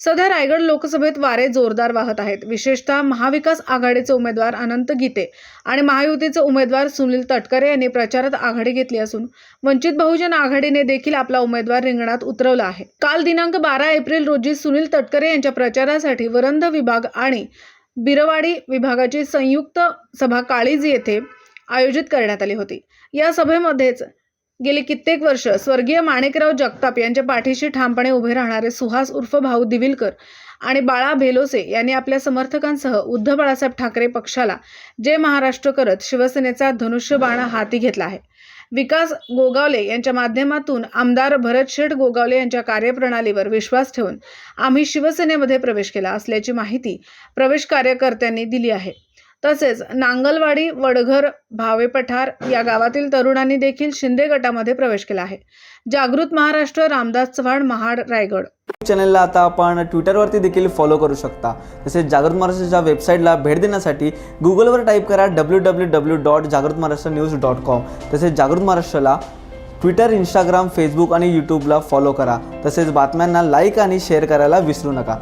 सध्या रायगड लोकसभेत वारे जोरदार वाहत आहेत. विशेषतः महाविकास आघाडीचे उमेदवार अनंत गीते आणि महायुतीचे उमेदवार सुनील तटकरे यांनी प्रचारात आघाडी घेतली असून वंचित बहुजन आघाडीने देखील आपला उमेदवार रिंगणात उतरवला आहे. काल दिनांक बारा एप्रिल रोजी सुनील तटकरे यांच्या प्रचारासाठी वरंध विभाग आणि बिरवाडी विभागाची संयुक्त सभा काळीज येथे आयोजित करण्यात आली होती. या सभेमध्येच गेली कित्येक वर्ष स्वर्गीय माणिकराव जगताप यांच्या पाठीशी ठामपणे उभे राहणारे सुहास उर्फ भाऊ दिविलकर आणि बाळा भेलोसे यांनी आपल्या समर्थकांसह उद्धव बाळासाहेब ठाकरे पक्षाला जय महाराष्ट्र करत शिवसेनेचा धनुष्यबाण हाती घेतला आहे. विकास गोगावले यांच्या माध्यमातून आमदार भरतशेठ गोगावले यांच्या कार्यप्रणालीवर विश्वास ठेवून आम्ही शिवसेनेमध्ये प्रवेश केला असल्याची माहिती प्रवेश कार्यकर्त्यांनी दिली आहे. तसेच नांगलवाडी वडघर भावे पठार या गावातील तरुणांनी देखील शिंदे गटामध्ये प्रवेश केला आहे. जागृत महाराष्ट्र रामदास चव्हाण महाड रायगड. चॅनलला आता आपण ट्विटरवरती देखील फॉलो करू शकता. तसेच जागृत महाराष्ट्राच्या वेबसाईटला भेट देण्यासाठी गुगलवर टाईप करा डब्ल्यू डब्ल्यू डब्ल्यू डॉट जागृत महाराष्ट्र न्यूज डॉट कॉम तसेच जागृत महाराष्ट्राला ट्विटर इंस्टाग्राम फेसबुक आणि यूट्यूबला फॉलो करा. तसेच बातम्यांना लाईक आणि शेअर करायला विसरू नका.